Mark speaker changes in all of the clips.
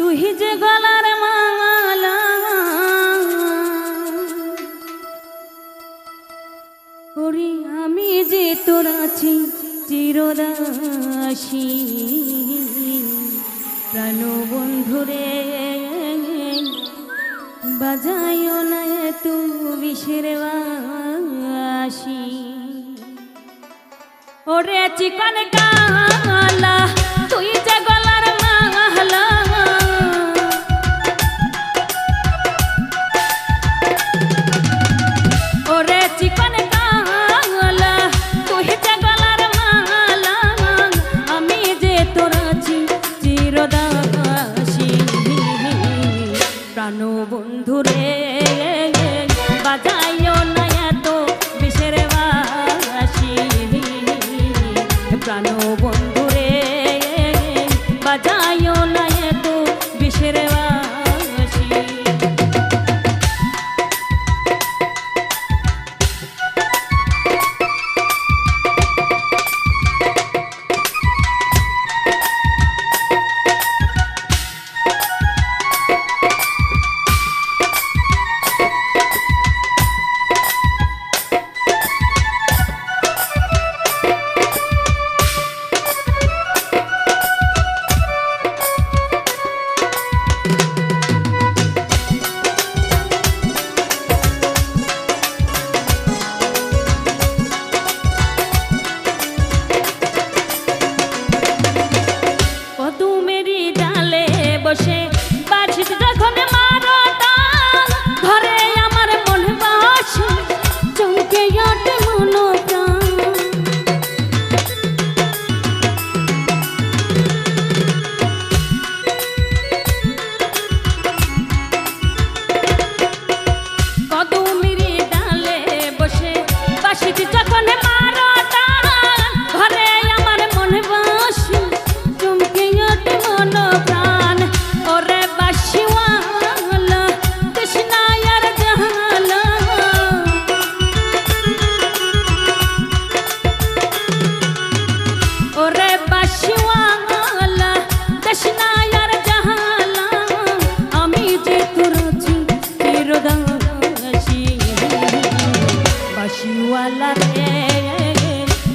Speaker 1: তুই যে গলার মালা করি আমি যে তোর আছি চিরদাসী। প্রাণবন্ধুরে বাজায় না তুমি বিষের বাসি ওরে চিকন কালা, তুই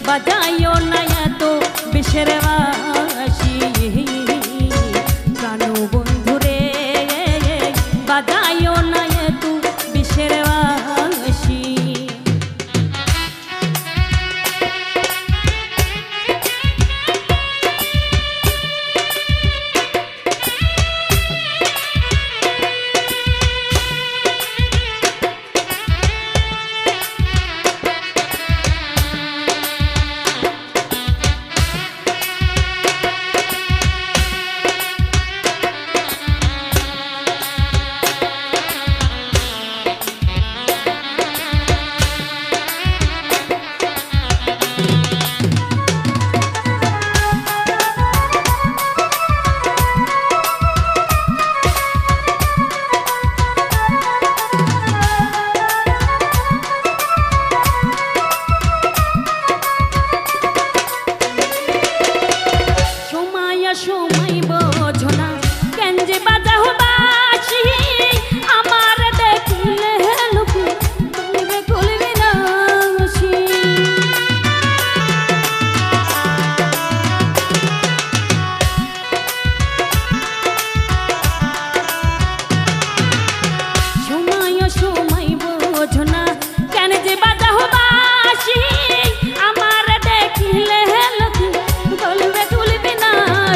Speaker 1: বাজাইও না এত বিষের মা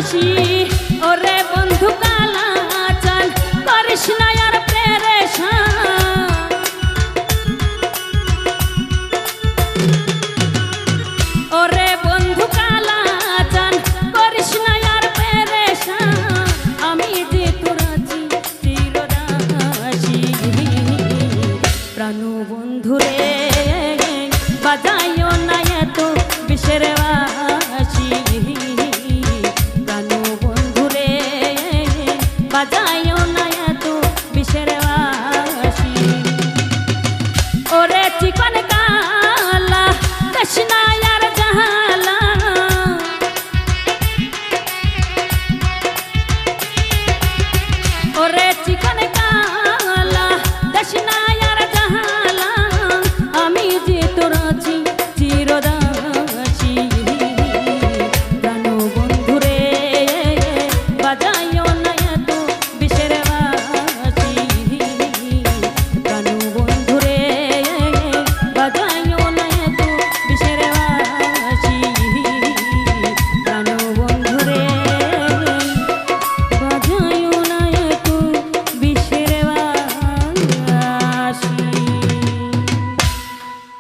Speaker 1: হাসি ওরে বন্ধু কালা চাল করিস না আর ওরে বন্ধু কালা চাল করিস না আর আমি যে তোরাছি চিরদাসি প্রাণ বন্ধু রে। বাজাইও না এত বিশের